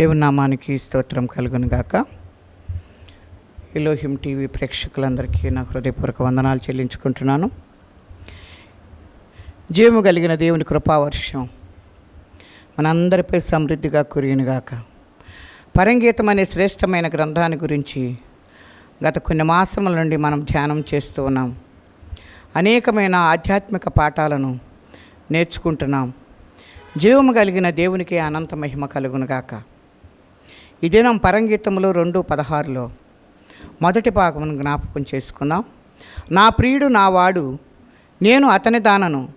దేవుని నామానికి స్తోత్రం కలుగును గాక. ఇలోహిం టీవీ ప్రేక్షకులందరికీ నా హృదయపూర్వక వందనాలు చెల్లించుకుంటున్నాను. జీవము కలిగిన దేవుని కృపావర్షం మనందరిపై సమృద్ధిగా కురిగినగాక పరంగీతం అనే శ్రేష్టమైన గ్రంథాన్ని గురించి గత కొన్ని మాసముల నుండి మనం ధ్యానం చేస్తూ ఉన్నాం. అనేకమైన ఆధ్యాత్మిక పాఠాలను నేర్చుకుంటున్నాం. జీవము కలిగిన దేవునికి అనంత మహిమ కలుగునుగాక ఈ దినం పరంగీతములు రెండు పదహారులో మొదటి భాగమును జ్ఞాపకం చేసుకుందాం. నా ప్రియుడు నా వాడు నేను అతని దానను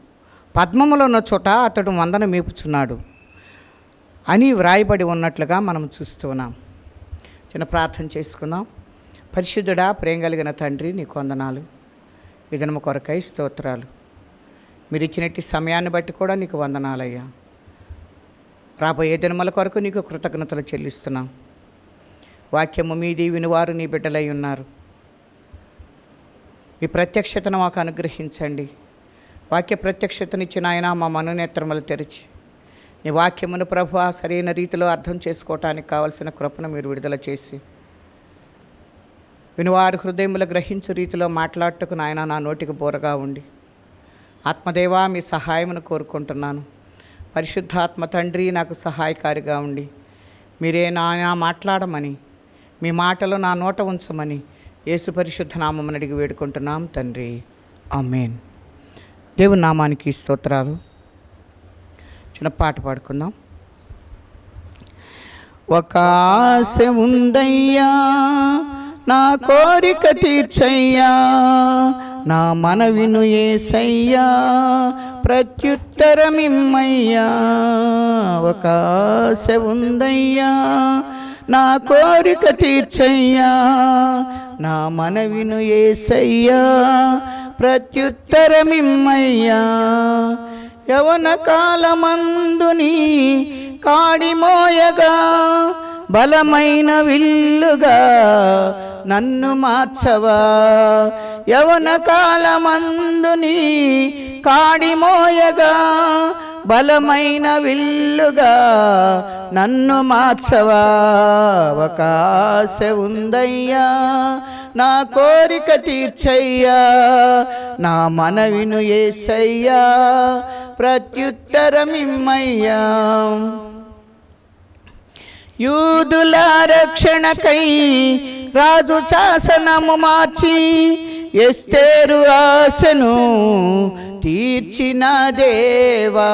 పద్మములో ఉన్న చోట అతడు వందన మేపుచున్నాడు అని వ్రాయబడి ఉన్నట్లుగా మనం చూస్తున్నాం చిన్న ప్రార్థన చేసుకుందాం. పరిశుద్ధుడా ప్రేమ కలిగిన తండ్రి నీకు వందనాలు. ఇదనము కొరకై స్తోత్రాలు. మీరు ఇచ్చినట్టు సమయాన్ని బట్టి కూడా నీకు వందనాలయ్యా. రాబోయే దినముల కొరకు నీకు కృతజ్ఞతలు చెల్లిస్తున్నాం. వాక్యము మీది వినివారు నీ బిడ్డలై ఉన్నారు. మీ ప్రత్యక్షతను మాకు అనుగ్రహించండి. వాక్య ప్రత్యక్షతనిచ్చిన ఆయన మా మనోనేత్రములు తెరిచి నీ వాక్యమును ప్రభు సరైన రీతిలో అర్థం చేసుకోవటానికి కావలసిన కృపను మీరు విడుదల చేసి వినివారు హృదయములు గ్రహించు రీతిలో మాట్లాడటకు నాయన నా నోటికి బోరగా ఉండి ఆత్మదేవా మీ సహాయమును కోరుకుంటున్నాను. పరిశుద్ధాత్మ తండ్రి నాకు సహాయకారిగా ఉండి. మీరే నా మాట్లాడమని మీ మాటలు నా నోట ఉంచమని యేసు పరిశుద్ధ నామం అడిగి వేడుకుంటున్నాం తండ్రి. అమేన్ దేవుని నామానికి స్తోత్రాలు. చిన్న పాట పాడుకుందాం. ఒక ఆశ ఉందయ్యా నా కోరిక తీర్చయ్యా నా మనవిను ఏసయ్యా ప్రత్యుత్తరమిమ్మయ్యా అవకాశ ఉందయ్యా నా కోరిక తీర్చయ్యా నా మనవిను ఏసయ్యా ప్రత్యుత్తరమిమ్మయ్యా. యవన కాలమందుని కాడిమోయగా బలమైన విల్లుగా నన్ను మార్చవా? యవన కాలమందుని కాడిమోయగా బలమైన విల్లుగా నన్ను మార్చవా? అవకాశ ఉందయ్యా నా కోరిక తీర్చయ్యా నా మనవిను ఏసయ్యా ప్రత్యుత్తరమిమ్మయ్యా. యూదుల రక్షణకై రాజు శాసనము మార్చి ఎస్తేరు ఆశను తీర్చిన దేవా.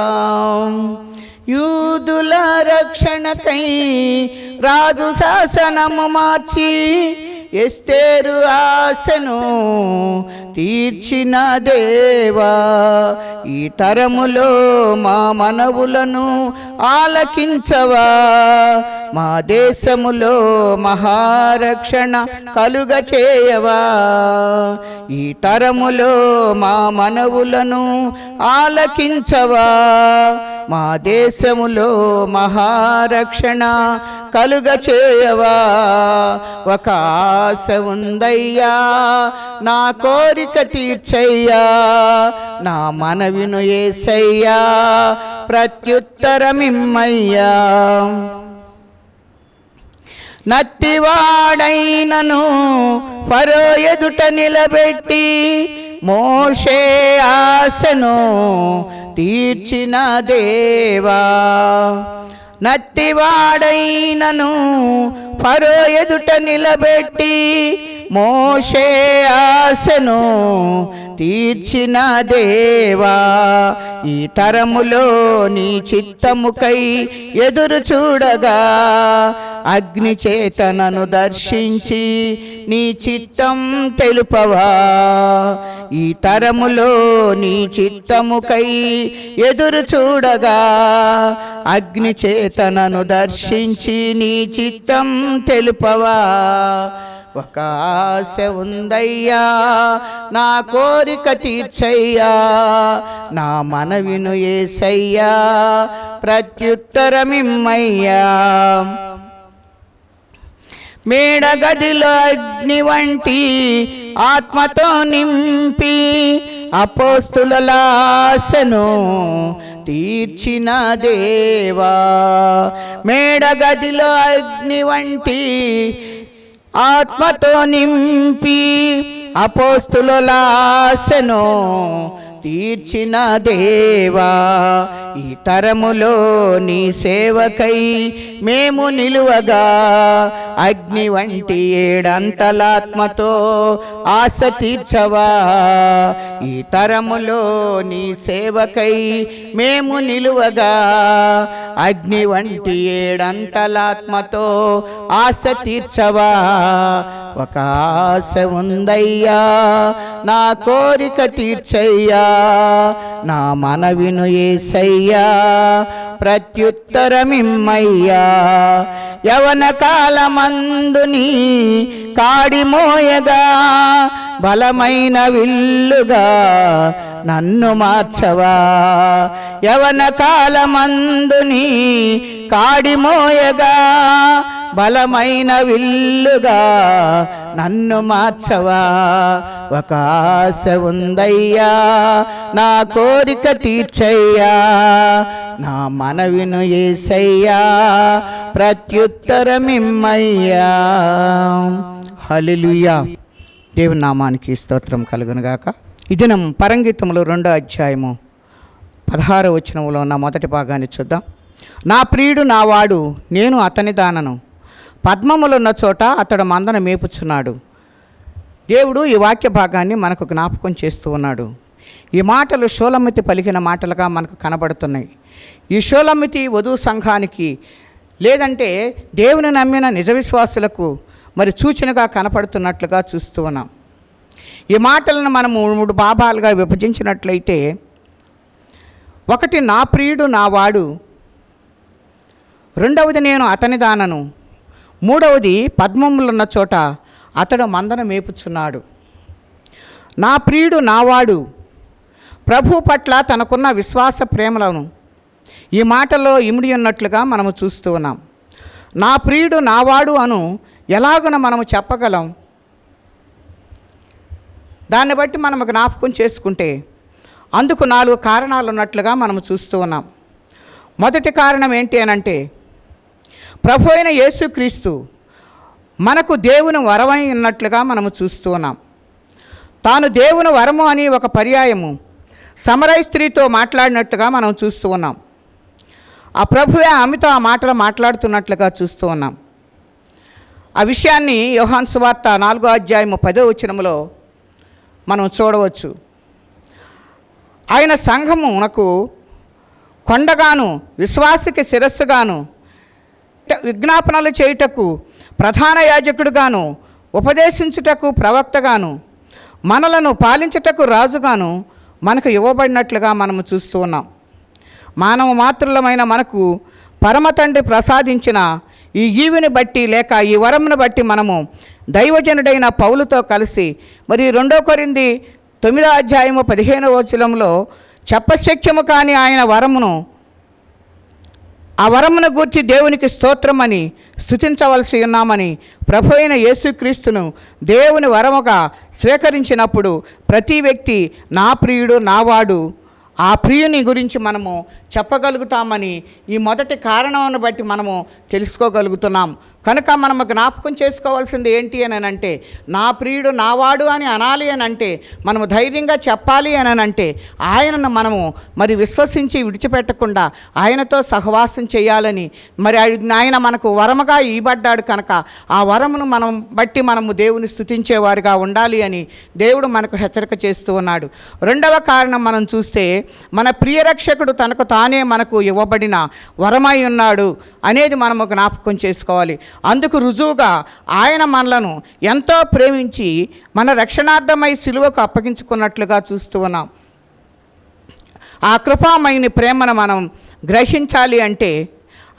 యూదుల రక్షణకై రాజు శాసనము మార్చి ఎస్తేరు ఆశను తీర్చిన దేవా ఈ తరములో మా మనవులను ఆలకించవా. మా దేశములో మహారక్షణ కలుగ చేయవా. ఈ తరములో మా మనవులను ఆలకించవా. మా దేశములో మహారక్షణ కలుగ చేయవా. ఒక ఆశ ఉందయ్యా నా కోరిక తీర్చయ్యా నా మనవిను ఏసయ్యా ప్రత్యుత్తరమిమ్మయ్యా. నత్తివాడైనను పరో ఎదుట నిలబెట్టి మోషే ఆశను తీర్చిన దేవా. నత్తివాడైనను పరో ఎదుట నిలబెట్టి మోషే ఆశను తీర్చిన దేవా ఈ తరములో నీ చిత్తముకై ఎదురు చూడగా అగ్ని చేతనను దర్శించి నీ చిత్తం తెలుపవా. ఈ తరములో నీ చిత్తముకై ఎదురు చూడగా అగ్ని చేతనను దర్శించి నీ చిత్తం తెలుపవా? ఒక ఆశ ఉందయ్యా నా కోరిక తీర్చయ్యా నా మనవిను ఏసయ్యా ప్రత్యుత్తరమిమ్మయ్యా. మేడగదిలో అగ్ని వంటి ఆత్మతో నింపి అపోస్తుల ఆశను తీర్చిన దేవా. మేడగదిలో అగ్ని వంటి ఆత్మతో నింపి అపోస్తులాసను తీర్చిన దేవా ఈ తరములో నీ సేవకై మేము నిలువగా. అగ్ని వంటి ఏడంతలాత్మతో ఆశ తీర్చవా. ఈ తరములో నీ సేవకై మేము నిలువగా. అగ్ని వంటి ఏడంతలాత్మతో ఆశ తీర్చవా. ఒక ఆశ ఉందయ్యా నా కోరిక తీర్చయ్యా నా మనవిను ఏసయ్యా ప్రత్యుత్తరమిమ్మయ్యా. యవన కాలమందుని కాడిమోయగా బలమైన విల్లుగా నన్ను మార్చవా. యవన కాలమందుని కాడిమోయగా బలమైన విల్లుగా నన్ను మార్చవా? ఒక ఆశ ఉందయ్యా నా కోరిక తీర్చయ్యా నా మనవిను ఏసయ్యా ప్రత్యుత్తరమిమ్మయ్యా హల్లెలూయా. దేవుని నామానికి స్తోత్రం కలుగునుగాక. ఈ దినం పరంగీతములు రెండో అధ్యాయము పదహారో వచనంలో ఉన్న మొదటి భాగాన్ని చూద్దాం. నా ప్రియుడు నా వాడు నేను అతని దానను పద్మములున్న చోట అతడు మందన మేపుచున్నాడు. దేవుడు ఈ వాక్య భాగాన్ని మనకు జ్ఞాపకం చేస్తూ ఉన్నాడు. ఈ మాటలు షోలమితి పలికిన మాటలుగా మనకు కనబడుతున్నాయి. ఈ షోలమితి వధువు సంఘానికి లేదంటే దేవుని నమ్మిన నిజ విశ్వాసులకు మరి సూచనగా కనపడుతున్నట్లుగా చూస్తూ ఉన్నాం. ఈ మాటలను మనము మూడు భాభాలుగా విభజించినట్లయితే ఒకటి నా ప్రియుడు నా వాడు రెండవది నేను అతని దానను మూడవది పద్మములున్న చోట అతడు మందన మేపుచున్నాడు. నా ప్రియుడు నావాడు ప్రభు పట్ల తనకున్న విశ్వాస ప్రేమలను ఈ మాటలో ఇమిడి ఉన్నట్లుగా మనము చూస్తూ ఉన్నాం. నా ప్రియుడు నావాడు అను ఎలాగున మనము చెప్పగలం? దాన్ని బట్టి మనం జ్ఞాపకం చేసుకుంటే అందుకు నాలుగు కారణాలు ఉన్నట్లుగా మనము చూస్తూ ఉన్నాం. మొదటి కారణం ఏంటి అనంటే ప్రభు అయిన యేసుక్రీస్తు మనకు దేవుని వరమై ఉన్నట్లుగా మనము చూస్తూ ఉన్నాం. తాను దేవుని వరము అని ఒక పర్యాయము సమరై స్త్రీతో మాట్లాడినట్లుగా మనం చూస్తూ ఉన్నాం. ఆ ప్రభువే ఆమెతో ఆ మాటలు మాట్లాడుతున్నట్లుగా చూస్తూ ఉన్నాం. ఆ విషయాన్ని యోహాన్ సువార్త నాలుగో అధ్యాయము పదో వచనంలో మనం చూడవచ్చు. ఆయన సంఘమునకు కొండగాను విశ్వాసికి శిరస్సుగాను విజ్ఞాపనలు చేయుటకు ప్రధాన యాజకుడుగాను ఉపదేశించుటకు ప్రవక్తగాను మనలను పాలించుటకు రాజుగాను మనకు ఇవ్వబడినట్లుగా మనము చూస్తూ ఉన్నాం. మానవ మాతృలమైన మనకు పరమతండ్రి ప్రసాదించిన ఈ ఈవిని బట్టి లేక ఈ వరమును బట్టి మనము దైవజనుడైన పౌలుతో కలిసి మరి రెండో కొరింది తొమ్మిదో అధ్యాయము పదిహేనవ వచనంలో చెప్పశక్యము కాని ఆయన వరమును ఆ వరమును గూర్చి దేవునికి స్తోత్రమని స్థుతించవలసి ఉన్నామని ప్రభు అయిన యేసుక్రీస్తును దేవుని వరముగా స్వీకరించినప్పుడు ప్రతి వ్యక్తి నా ప్రియుడు నావాడు. ఆ ప్రియుని గురించి మనము చెప్పగలుగుతామని ఈ మొదటి కారణాన్ని బట్టి మనము తెలుసుకోగలుగుతున్నాం. కనుక మనము జ్ఞాపకం చేసుకోవాల్సింది ఏంటి అని అంటే నా ప్రియుడు నావాడు అని అనాలి అని అంటే మనము ధైర్యంగా చెప్పాలి అని అంటే ఆయనను మనము మరి విశ్వసించి విడిచిపెట్టకుండా ఆయనతో సహవాసం చేయాలని మరి ఆయన- ఆయన మనకు వరముగా ఇవ్వబడ్డాడు కనుక ఆ వరమును మనం బట్టి మనము దేవుని స్థుతించేవారుగా ఉండాలి అని దేవుడు మనకు హెచ్చరిక చేస్తూ ఉన్నాడు. రెండవ కారణం మనం చూస్తే మన ప్రియరక్షకుడు తనకు తాను మనకు ఇవ్వబడిన వరమై ఉన్నాడు అనేది మనము జ్ఞాపకం చేసుకోవాలి. అందుకు రుజువుగా ఆయన మనలను ఎంతో ప్రేమించి మన రక్షణార్థమై సిలువకు అప్పగించుకున్నట్లుగా చూస్తూ ఉన్నాం. ఆ కృపామైన ప్రేమను మనం గ్రహించాలి అంటే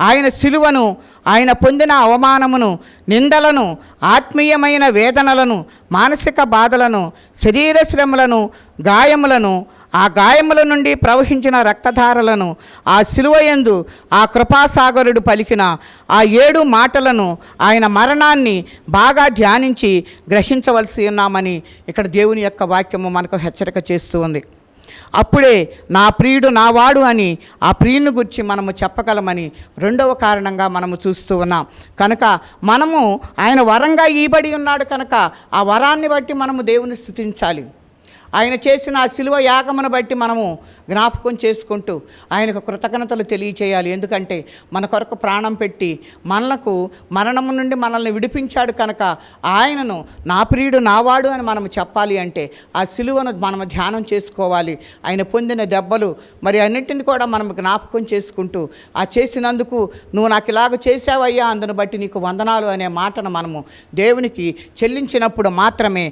ఆయన సిలువను ఆయన పొందిన అవమానమును నిందలను ఆత్మీయమైన వేదనలను మానసిక బాధలను శరీర శ్రమలను గాయములను ఆ గాయముల నుండి ప్రవహించిన రక్తధారలను ఆ సిలువయందు ఆ కృపాసాగరుడు పలికిన ఆ ఏడు మాటలను ఆయన మరణాన్ని బాగా ధ్యానించి గ్రహించవలసి ఉన్నామని ఇక్కడ దేవుని యొక్క వాక్యము మనకు హెచ్చరిక చేస్తూ ఉంది. అప్పుడే నా ప్రియుడు నావాడు అని ఆ ప్రియుని గురించి మనము చెప్పగలమని రెండవ కారణంగా మనము చూస్తూ ఉన్నాం. కనుక మనము ఆయన వరంగా ఈబడి ఉన్నాడు కనుక ఆ వరాన్ని బట్టి మనము దేవుని స్థుతించాలి. ఆయన చేసిన ఆ శిలువ యాగమును బట్టి మనము జ్ఞాపకం చేసుకుంటూ ఆయనకు కృతజ్ఞతలు తెలియచేయాలి. ఎందుకంటే మన కొరకు ప్రాణం పెట్టి మనలకు మరణము నుండి మనల్ని విడిపించాడు కనుక ఆయనను నా ప్రియుడు నావాడు అని మనం చెప్పాలి అంటే ఆ శిలువను మనం ధ్యానం చేసుకోవాలి. ఆయన పొందిన దెబ్బలు మరి అన్నింటిని కూడా మనం జ్ఞాపకం చేసుకుంటూ ఆ చేసినందుకు నువ్వు నాకు ఇలాగ చేసావయ్యా అందును బట్టి నీకు వందనాలు అనే మాటను మనము దేవునికి చెల్లించినప్పుడు మాత్రమే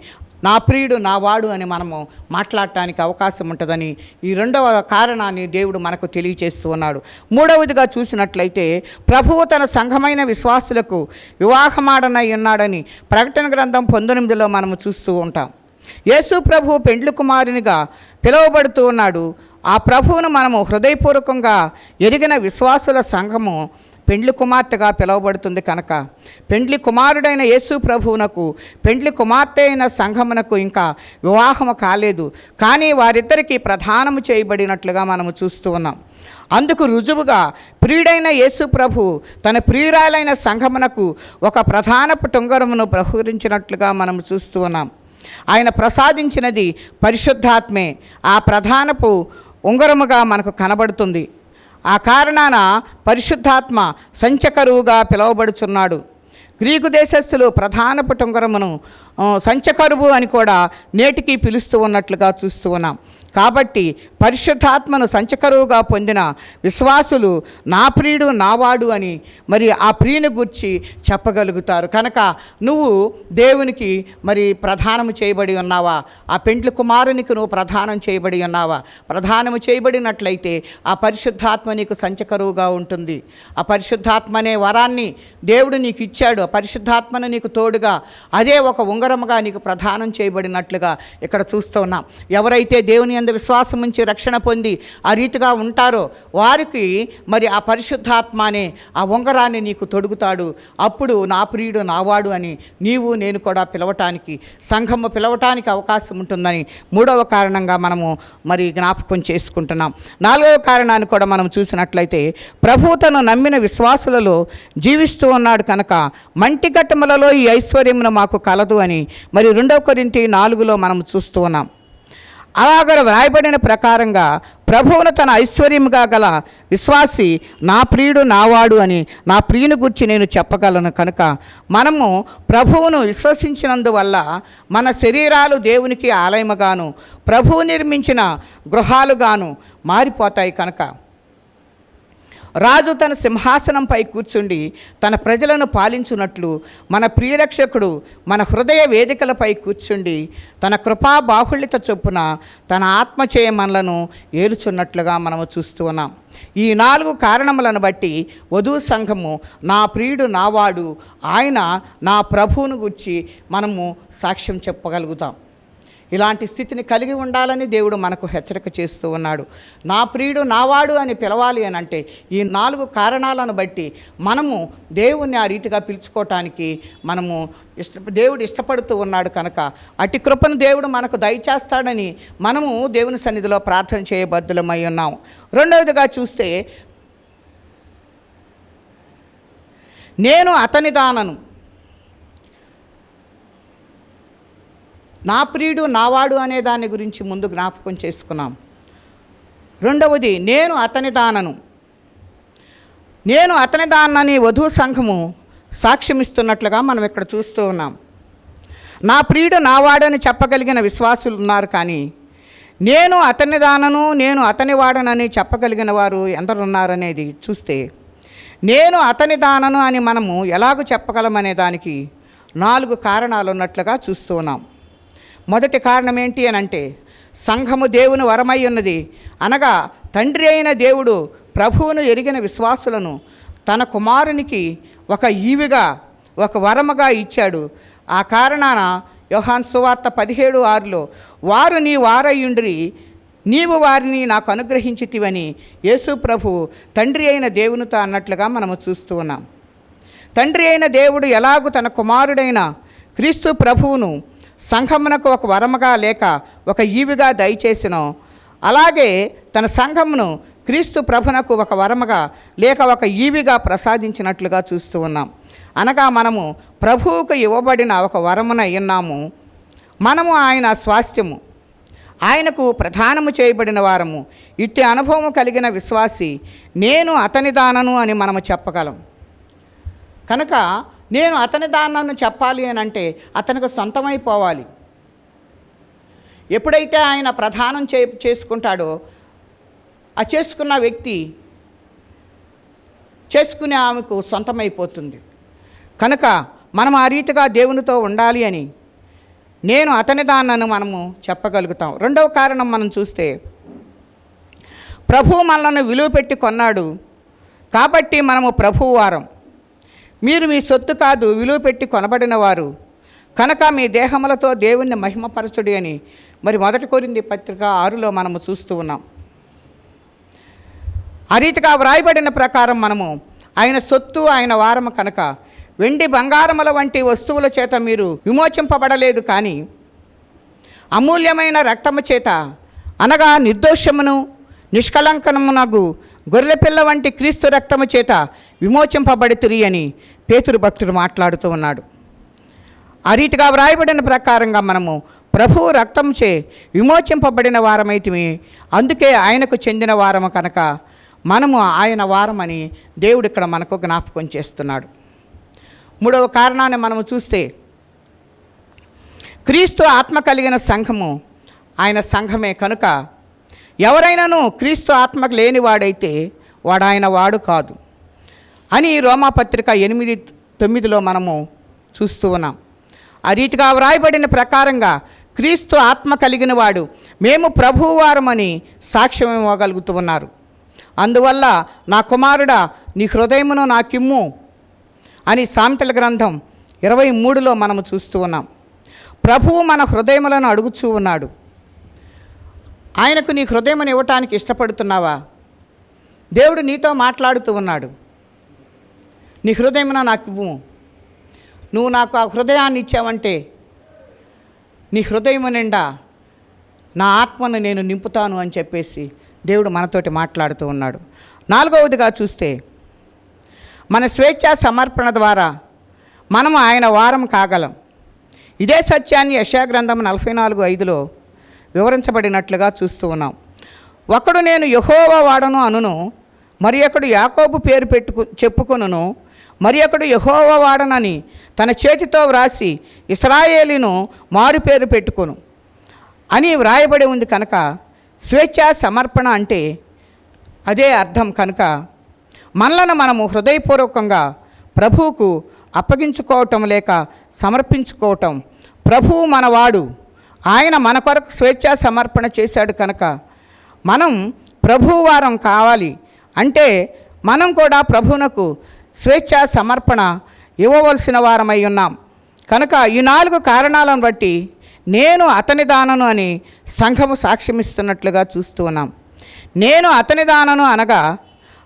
నా ప్రియుడు నా వాడు అని మనము మాట్లాడటానికి అవకాశం ఉంటుందని ఈ రెండవ కారణాన్ని దేవుడు మనకు తెలియచేస్తూ ఉన్నాడు. మూడవదిగా చూసినట్లయితే ప్రభువు తన సంఘమైన విశ్వాసులకు వివాహమాడనై ఉన్నాడని ప్రకటన గ్రంథం పంతొమ్మిదిలో మనము చూస్తూ ఉంటాం. యేసు ప్రభు పెండ్లి కుమారునిగా పిలువబడుతూ ఉన్నాడు. ఆ ప్రభువును మనము హృదయపూర్వకంగా ఎరిగిన విశ్వాసుల సంఘము పెండ్లి కుమార్తెగా పిలువబడుతుంది కనుక. పెండ్లి కుమారుడైన యేసు ప్రభువునకు పెండ్లి కుమార్తె అయిన సంఘమునకు ఇంకా వివాహము కాలేదు. కానీ వారిద్దరికీ ప్రధానము చేయబడినట్లుగా మనము చూస్తూ ఉన్నాం. అందుకు రుజువుగా ప్రియుడైన యేసు ప్రభు తన ప్రియురాలైన సంఘమునకు ఒక ప్రధానపు టుంగరమును ప్రహరించినట్లుగా మనము చూస్తూ ఉన్నాం. ఆయన ప్రసాదించినది పరిశుద్ధాత్మే. ఆ ప్రధానపు ఉంగరముగా మనకు కనబడుతుంది. ఆ కారణాన పరిశుద్ధాత్మ సంచకరువుగా పిలువబడుచున్నాడు. గ్రీకు దేశస్థులు ప్రధాన పుటుంగరమును సంచకరువు అని కూడా నేటికి పిలుస్తూ ఉన్నట్లుగా చూస్తూ ఉన్నాం. కాబట్టి పరిశుద్ధాత్మను సంచకరువుగా పొందిన విశ్వాసులు నా ప్రియుడు నావాడు అని మరి ఆ ప్రియుని గురించి చెప్పగలుగుతారు. కనుక నువ్వు దేవునికి మరి ప్రధానము చేయబడి ఉన్నావా? ఆ పెండ్లి కుమారునికి నువ్వు ప్రధానం చేయబడి ఉన్నావా? ప్రధానము చేయబడినట్లయితే ఆ పరిశుద్ధాత్మ నీకు సంచకరువుగా ఉంటుంది. ఆ పరిశుద్ధాత్మ అనే వరాన్ని దేవుడు నీకు ఇచ్చాడు. ఆ పరిశుద్ధాత్మను నీకు తోడుగా అదే ఒక ఉంగరముగా నీకు ప్రధానం చేయబడినట్లుగా ఇక్కడ చూస్తున్నాం ఎవరైతే దేవుని అందు విశ్వాసం ఉంచి రక్షణ పొంది ఆ రీతిగా ఉంటారో వారికి మరి ఆ పరిశుద్ధాత్మ అనే ఆ ఉంగరాన్ని నీకు తొడుగుతాడు. అప్పుడు నా ప్రియుడు నావాడు అని నీవు నేను కూడా పిలవటానికి సంఘము పిలవటానికి అవకాశం ఉంటుందని మూడవ కారణంగా మనము మరి జ్ఞాపకం చేసుకుంటున్నాం. నాలుగవ కారణాన్ని కూడా మనం చూసినట్లయితే ప్రభు తను నమ్మిన విశ్వాసులలో జీవిస్తూ ఉన్నాడు కనుక మంటి ఘట్టములలో ఈ ఐశ్వర్యమును మాకు కలదు అని మరి రెండవ కొరింటి నాలుగులో మనం చూస్తూ ఉన్నాం. అలాగ వ్రాయబడిన ప్రకారంగా ప్రభువును తన ఐశ్వర్యముగా గల విశ్వాసి నా ప్రియుడు నావాడు అని నా ప్రియుని గురించి నేను చెప్పగలను కనుక మనము ప్రభువును విశ్వసించినందువల్ల మన శరీరాలు దేవునికి ఆలయముగాను ప్రభువు నిర్మించిన గృహాలుగాను మారిపోతాయి కనుక. రాజు తన సింహాసనంపై కూర్చుండి తన ప్రజలను పాలించున్నట్లు మన ప్రియరక్షకుడు మన హృదయ వేదికలపై కూర్చుండి తన కృపా బాహుళ్యత చొప్పున తన ఆత్మచేయ మనలను ఏలుచున్నట్లుగా మనము చూస్తూ ఉన్నాం. ఈ నాలుగు కారణములను బట్టి వధువు సంఘము నా ప్రియుడు నావాడు ఆయన నా ప్రభువును గుర్చి మనము సాక్ష్యం చెప్పగలుగుతాం. ఇలాంటి స్థితిని కలిగి ఉండాలని దేవుడు మనకు హెచ్చరిక చేస్తూ ఉన్నాడు. నా ప్రియుడు నావాడు అని పిలవాలి అని అంటే ఈ నాలుగు కారణాలను బట్టి మనము దేవుణ్ణి ఆ రీతిగా పిలుచుకోవటానికి మనము ఇష్ట దేవుడు ఇష్టపడుతూ ఉన్నాడు కనుక అట్టి కృపను దేవుడు మనకు దయచేస్తాడని మనము దేవుని సన్నిధిలో ప్రార్థన చేయబద్ధులమై ఉన్నాం. రెండవదిగా చూస్తే నేను అతని దానను నా ప్రియుడు నావాడు అనే దాని గురించి ముందు జ్ఞాపకం చేసుకున్నాం. రెండవది నేను అతని దానను. నేను అతని దానని వధువు సంఘము సాక్ష్యమిస్తున్నట్లుగా మనం ఇక్కడ చూస్తూ ఉన్నాం. నా ప్రియుడు నావాడని చెప్పగలిగిన విశ్వాసులు ఉన్నారు కానీ నేను అతని దానను నేను అతని వాడనని చెప్పగలిగిన వారు ఎందరున్నారనేది చూస్తే నేను అతని దానను అని మనము ఎలాగ చెప్పగలమనే దానికి నాలుగు కారణాలు ఉన్నట్లుగా చూస్తున్నాం మొదటి కారణం ఏంటి అని అంటే సంఘము దేవుని వరమై ఉన్నది. అనగా తండ్రి అయిన దేవుడు ప్రభువును ఎరిగిన విశ్వాసులను తన కుమారునికి ఒక ఈవిగా ఒక వరముగా ఇచ్చాడు. ఆ కారణాన యోహాన్ సువార్త పదిహేడు ఆరులో వారు నీ వారయ్యుండ్రి నీవు వారిని నాకు అనుగ్రహించితివని యేసు ప్రభు తండ్రి అయిన దేవునితో అన్నట్లుగా మనము చూస్తూ ఉన్నాం. తండ్రి అయిన దేవుడు ఎలాగూ తన కుమారుడైన క్రీస్తు ప్రభువును సంఘమునకు ఒక వరముగా లేక ఒక ఈవిగా దయచేసినో అలాగే తన సంఘమును క్రీస్తు ప్రభునకు ఒక వరముగా లేక ఒక ఈవిగా ప్రసాదించినట్లుగా చూస్తూ ఉన్నాం. అనగా మనము ప్రభువుకు ఇవ్వబడిన ఒక వరమున ఉన్నాము. మనము ఆయన స్వాస్థ్యము. ఆయనకు ప్రధానము చేయబడిన వారము. ఇట్టి అనుభవం కలిగిన విశ్వాసి నేను అతని దానను అని మనము చెప్పగలం. కనుక నేను అతని దానను చెప్పాలి అని అంటే అతనికి సొంతమైపోవాలి. ఎప్పుడైతే ఆయన ప్రధానం చే చేసుకుంటాడో ఆ చేసుకున్న వ్యక్తి చేసుకునే ఆమెకు సొంతమైపోతుంది. కనుక మనం ఆ రీతిగా దేవునితో ఉండాలి అని నేను అతని దాన్నను మనము చెప్పగలుగుతాం. రెండవ కారణం మనం చూస్తే ప్రభు మనల్ని విలువ పెట్టి కొన్నాడు. కాబట్టి మనము ప్రభువు వారం. మీరు మీ సొత్తు కాదు విలువ పెట్టి కొనబడినవారు. కనుక మీ దేహములతో దేవుణ్ణి మహిమపరచుడి అని మరి మొదటి కోరింది పత్రిక ఆరులో మనము చూస్తూ ఉన్నాం. ఆ రీతిగా వ్రాయబడిన ప్రకారం మనము ఆయన సొత్తు ఆయన వారము కనుక వెండి బంగారముల వంటి వస్తువుల చేత మీరు విమోచింపబడలేదు కానీ అమూల్యమైన రక్తము చేత అనగా నిర్దోషమును నిష్కలంకనమునగు గొర్రెపిల్ల వంటి క్రీస్తు రక్తము చేత విమోచింపబడితిరి అని పేతురు భక్తుడు మాట్లాడుతూ ఉన్నాడు. ఆ రీతిగా వ్రాయబడిన ప్రకారంగా మనము ప్రభువు రక్తంచే విమోచింపబడిన వారమైతిమి. అందుకే ఆయనకు చెందిన వారము కనుక మనము ఆయన వారమని దేవుడు ఇక్కడ మనకు జ్ఞాపకం చేస్తున్నాడు. మూడవ కారణాన్ని మనము చూస్తే క్రీస్తు ఆత్మ కలిగిన సంఘము ఆయన సంఘమే కనుక ఎవరైనాను క్రీస్తు ఆత్మకు లేనివాడైతే వాడు ఆయన వాడు కాదు. అని రోమాపత్రిక ఎనిమిది తొమ్మిదిలో మనము చూస్తూ ఉన్నాం. ఆ రీతిగా వ్రాయబడిన ప్రకారంగా క్రీస్తు ఆత్మ కలిగిన వాడు మేము ప్రభువారమని సాక్ష్యం ఇవ్వగలుగుతూ ఉన్నారు. అందువల్ల నా కుమారుడా నీ హృదయమును నాకిమ్ము అని సామెతల గ్రంథం ఇరవై మూడులో మనము చూస్తూ ఉన్నాం. ప్రభువు మన హృదయములను అడుగుచూ ఉన్నాడు. ఆయనకు నీ హృదయం ఇవ్వటానికి ఇష్టపడుతున్నావా? దేవుడు నీతో మాట్లాడుతూ ఉన్నాడు. నీ హృదయమున నాకు ఇవ్వు. నువ్వు నాకు ఆ హృదయాన్ని ఇచ్చావంటే నీ హృదయము నిండా నా ఆత్మను నేను నింపుతాను అని చెప్పేసి దేవుడు మనతోటి మాట్లాడుతూ ఉన్నాడు. నాలుగవదిగా చూస్తే మన స్వేచ్ఛా సమర్పణ ద్వారా మనం ఆయన వారం కాగలం. ఇదే సత్యాన్ని యశాగ్రంథం నలభై నాలుగు ఐదులో వివరించబడినట్లుగా చూస్తూ ఉన్నాం. ఒకడు నేను యహోవా వాడను అనును మరి ఒకడు యాకోబు పేరు పెట్టుకు చెప్పుకొనును మరి ఒకడు యహోవా వాడనని తన చేతితో వ్రాసి ఇస్రాయేలీను మారు పేరు పెట్టుకొను. అని వ్రాయబడి ఉంది కనుక స్వేచ్ఛా సమర్పణ అంటే అదే అర్థం కనుక మనలను మనము హృదయపూర్వకంగా ప్రభువుకు అప్పగించుకోవటం లేక సమర్పించుకోవటం ప్రభువు మనవాడు ఆయన మన కొరకు స్వేచ్ఛా సమర్పణ చేశాడు కనుక మనం ప్రభువారం కావాలి. అంటే మనం కూడా ప్రభువునకు స్వేచ్ఛా సమర్పణ ఇవ్వవలసిన వారమై ఉన్నాం. కనుక ఈ నాలుగు కారణాలను బట్టి నేను అతని దానను అని సంఘము సాక్ష్యమిస్తున్నట్లుగా చూస్తూ ఉన్నాం. నేను అతని దానను అనగా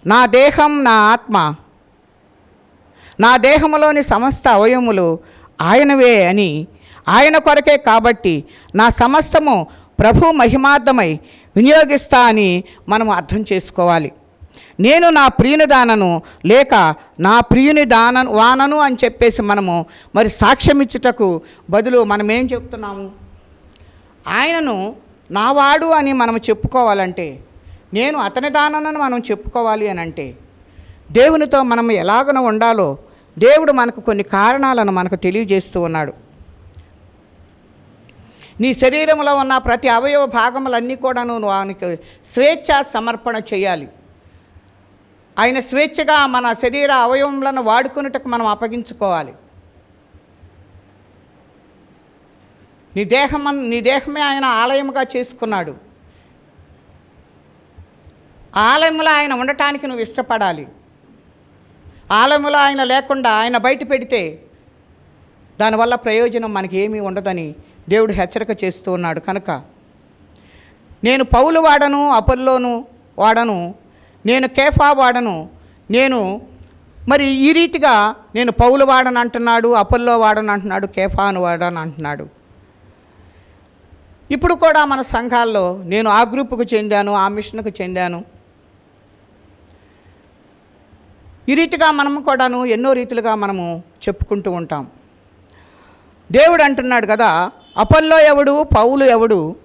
నా దేహం నా ఆత్మ నా దేహములోని సమస్త అవయములు ఆయనవే అని ఆయన కొరకే కాబట్టి నా సమస్తము ప్రభు మహిమార్థమై వినియోగిస్తా అని మనం అర్థం చేసుకోవాలి. నేను నా ప్రియుని దానను లేక నా ప్రియుని దాన వానను అని చెప్పేసి మనము మరి సాక్ష్యం ఇచ్చుటకు బదులు మనం ఏం చెప్తున్నాము? ఆయనను నావాడు అని మనం చెప్పుకోవాలంటే నేను అతని దానను మనం చెప్పుకోవాలి అని అంటే దేవునితో మనం ఎలాగన ఉండాలో దేవుడు మనకు కొన్ని కారణాలను మనకు తెలియజేస్తూ ఉన్నాడు. నీ శరీరంలో ఉన్న ప్రతి అవయవ భాగములన్నీ కూడా నువ్వు ఆయనకి స్వేచ్ఛ సమర్పణ చేయాలి. ఆయన స్వేచ్ఛగా మన శరీర అవయవములను వాడుకున్నట్టుకు మనం అప్పగించుకోవాలి. నీ దేహం నీ దేహమే ఆయన ఆలయముగా చేసుకున్నాడు. ఆలయంలో ఆయన ఉండటానికి నువ్వు ఇష్టపడాలి. ఆలయంలో ఆయన లేకుండా ఆయన బయట పెడితే దానివల్ల ప్రయోజనం మనకి ఏమీ ఉండదని దేవుడు హెచ్చరిక చేస్తూ ఉన్నాడు. కనుక నేను పౌలు వాడను అపల్లోను వాడను నేను కేఫా వాడను నేను మరి ఈ రీతిగా నేను పౌలు వాడను అంటున్నాడు అపల్లో వాడను అంటున్నాడు కేఫాను వాడను అంటున్నాడు. ఇప్పుడు కూడా మన సంఘాల్లో నేను ఆ గ్రూపుకు చెందాను ఆ మిషన్కు చెందాను. ఈ రీతిగా మనము కూడాను ఎన్నో రీతులుగా మనము చెప్పుకుంటూ ఉంటాం. దేవుడు అంటున్నాడు కదా అపల్లో ఎవడు పౌలు ఎవడు?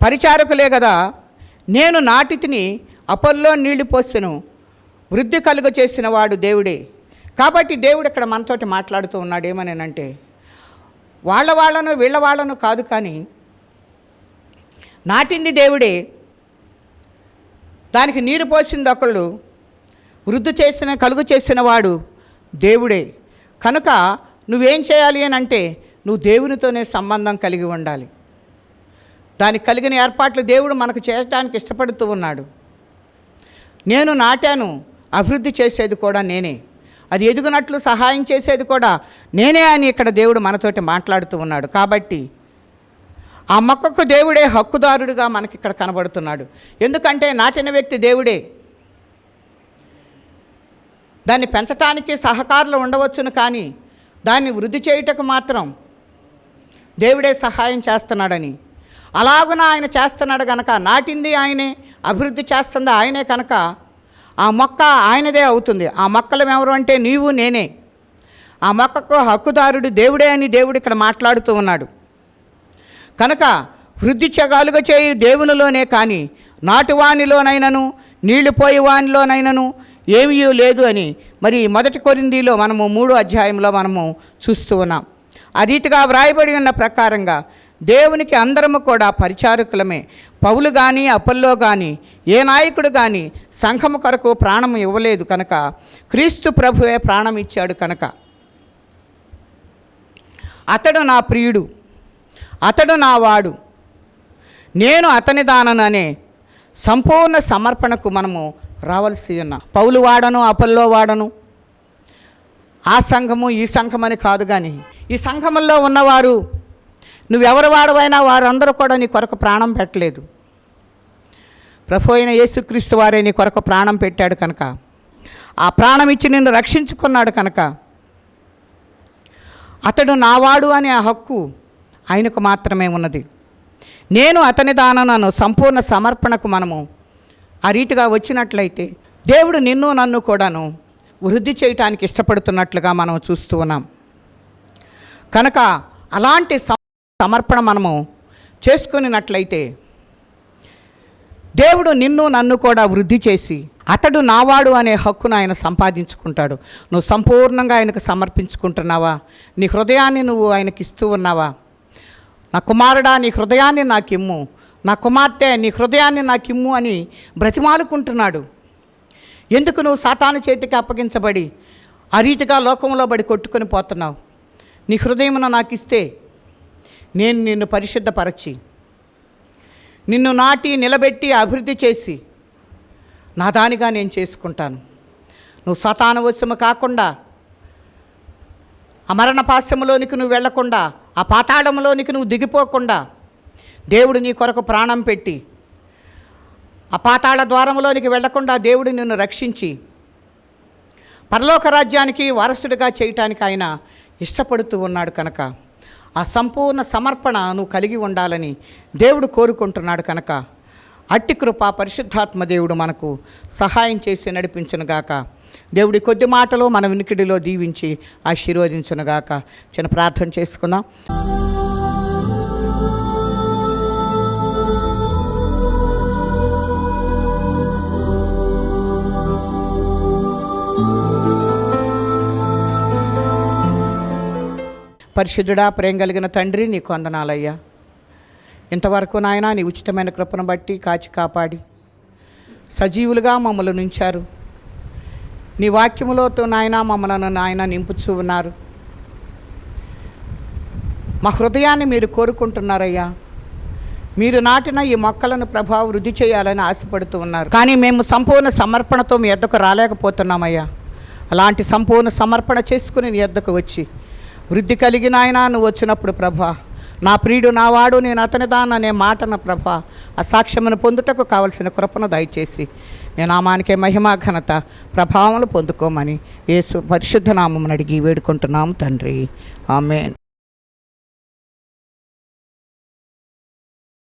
పరిచారకులే కదా నేను నాటితిని అపల్లో నీళ్ళు పోసెను వృద్ధి కలుగ చేసిన వాడు దేవుడే. కాబట్టి దేవుడు ఇక్కడ మనతోటి మాట్లాడుతూ ఉన్నాడు ఏమనేనంటే వాళ్ళ వాళ్ళను వీళ్ళ వాళ్ళను కాదు కానీ నాటింది దేవుడే. దానికి నీరు పోసింది ఒకళ్ళు వృద్ధి చేసిన కలుగు చేసిన వాడు దేవుడే. కనుక నువ్వేం చేయాలి అని అంటే నువ్వు దేవునితోనే సంబంధం కలిగి ఉండాలి. దానికి కలిగిన ఏర్పాట్లు దేవుడు మనకు చేయడానికి ఇష్టపడుతూ ఉన్నాడు. నేను నాటాను అభివృద్ధి చేసేది కూడా నేనే. అది ఎదుగునట్లు సహాయం చేసేది కూడా నేనే అని ఇక్కడ దేవుడు మనతోటి మాట్లాడుతూ ఉన్నాడు. కాబట్టి ఆ మొక్కకు దేవుడే హక్కుదారుడుగా మనకి ఇక్కడ కనబడుతున్నాడు. ఎందుకంటే నాటిన వ్యక్తి దేవుడే. దాన్ని పెంచటానికి సహకారులు ఉండవచ్చును కానీ దాన్ని వృద్ధి చేయుటకు మాత్రం దేవుడే సహాయం చేస్తున్నాడని. అలాగున ఆయన చేస్తున్నాడు కనుక నాటింది ఆయనే అభివృద్ధి చేస్తుంది ఆయనే కనుక ఆ మొక్క ఆయనదే అవుతుంది. ఆ మొక్కలు ఎవరు అంటే నీవు నేనే. ఆ మొక్కకు హక్కుదారుడు దేవుడే అని దేవుడు ఇక్కడ మాట్లాడుతూ ఉన్నాడు. కనుక వృద్ధి చెగాలుగా చేయి దేవునిలోనే కానీ నాటువానిలోనైనను నీళ్ళు పోయి వానిలోనైనను ఏమీ లేదు అని. మరి మొదటి కొరిందీలో మనము మూడో అధ్యాయంలో మనము చూస్తూ ఉన్నాం. ఆ రీతిగా వ్రాయబడి ఉన్న ప్రకారంగా దేవునికి అందరము కూడా పరిచారకులమే. పౌలు కానీ అపల్లో కానీ ఏ నాయకుడు కానీ సంఘము కొరకు ప్రాణం ఇవ్వలేదు కనుక క్రీస్తు ప్రభువే ప్రాణం ఇచ్చాడు కనుక. అతడు నా ప్రియుడు అతడు నా వాడు. నేను అతని దానననే సంపూర్ణ సమర్పణకు మనము రావాల్సి ఉన్న. పౌలు వాడను అపల్లో వాడను. ఆ సంఘము ఈ సంఘం అని కాదు కానీ ఈ సంఘముల్లో ఉన్నవారు నువ్వెవరు వాడవైనా వారందరూ కూడా నీ కొరకు ప్రాణం పెట్టలేదు. ప్రభు అయిన యేసుక్రీస్తు వారే నీ కొరకు ప్రాణం పెట్టాడు కనుక. ఆ ప్రాణం ఇచ్చి నిన్ను రక్షించుకున్నాడు కనుక. అతడు నావాడు అనే ఆ హక్కు ఆయనకు మాత్రమే ఉన్నది. నేను అతని దానను సంపూర్ణ సమర్పణకు మనము ఆ రీతిగా వచ్చినట్లయితే దేవుడు నిన్ను నన్ను కూడాను వృద్ధి చేయటానికి ఇష్టపడుతున్నట్లుగా మనం చూస్తూ ఉన్నాం. కనుక అలాంటి సమర్పణ మనము చేసుకున్నట్లయితే దేవుడు నిన్ను నన్ను కూడా వృద్ధి చేసి అతడు నావాడు అనే హక్కును ఆయన సంపాదించుకుంటాడు. నువ్వు సంపూర్ణంగా ఆయనకు సమర్పించుకుంటున్నావా? నీ హృదయాన్ని నువ్వు ఆయనకి ఇస్తూ ఉన్నావా? నా కుమారుడా నీ హృదయాన్ని నాకిమ్ము. నా కుమార్తె నీ హృదయాన్ని నాకిమ్ము అని బ్రతిమాలుకుంటున్నాడు. ఎందుకు నువ్వు సాతాను చేతికి అప్పగించబడి ఆ రీతిగా లోకంలో బడి కొట్టుకొని పోతున్నావు? నీ హృదయమున నాకు ఇస్తే నేను నిన్ను పరిశుద్ధపరచి నిన్ను నాటి నిలబెట్టి అభివృద్ధి చేసి నా దానిగా నేను చేసుకుంటాను. నువ్వు సతానవశము కాకుండా ఆ పాశ్యములోనికి నువ్వు వెళ్ళకుండా ఆ పాతాళంలోనికి నువ్వు దిగిపోకుండా దేవుడు నీ కొరకు ప్రాణం పెట్టి ఆ పాతాళ ద్వారంలోనికి వెళ్ళకుండా దేవుడు నిన్ను రక్షించి పరలోక రాజ్యానికి వారసుడిగా చేయటానికి ఆయన ఇష్టపడుతూ ఉన్నాడు కనుక. ఆ సంపూర్ణ సమర్పణ నువ్వు కలిగి ఉండాలని దేవుడు కోరుకుంటున్నాడు కనుక. అట్టి కృప పరిశుద్ధాత్మ దేవుడు మనకు సహాయం చేసి నడిపించునుగాక దేవుడి కొద్ది మాటలు మన వినికిడిలో దీవించి ఆశీర్వదించునుగాక చిన్న ప్రార్థన చేసుకుందాం. పరిశుద్ధుడా ప్రేమ కలిగిన తండ్రి నీకు వందనాలయ్యా. ఇంతవరకు నాయన నీ ఉచితమైన కృపను బట్టి కాచి కాపాడి సజీవులుగా మమ్మల్ని నుంచారు నీ వాక్యములతో నాయన మమ్మలను నాయన నింపుచూ ఉన్నారు. మా హృదయాన్ని మీరు కోరుకుంటున్నారయ్యా. మీరు నాటిన ఈ మొక్కలను ప్రభావం వృద్ధి చేయాలని ఆశపడుతూ ఉన్నారు. కానీ మేము సంపూర్ణ సమర్పణతో మీ ఎద్దకు రాలేకపోతున్నామయ్యా. అలాంటి సంపూర్ణ సమర్పణ చేసుకుని నీ ఎద్దకు వచ్చి వృద్ధి కలిగిన ఆయన నువ్వు వచ్చినప్పుడు ప్రభా నా ప్రియుడు నా వాడు నేను అతనిదాన్ అనే మాటన ప్రభా ఆ సాక్ష్యమును పొందుటకు కావలసిన కృపను దయచేసి నేను నామానికే మహిమా ఘనత ప్రభావములు పొందుకోమని యేసు పరిశుద్ధ నామం అడిగి వేడుకుంటున్నాము తండ్రి. ఆమెన్.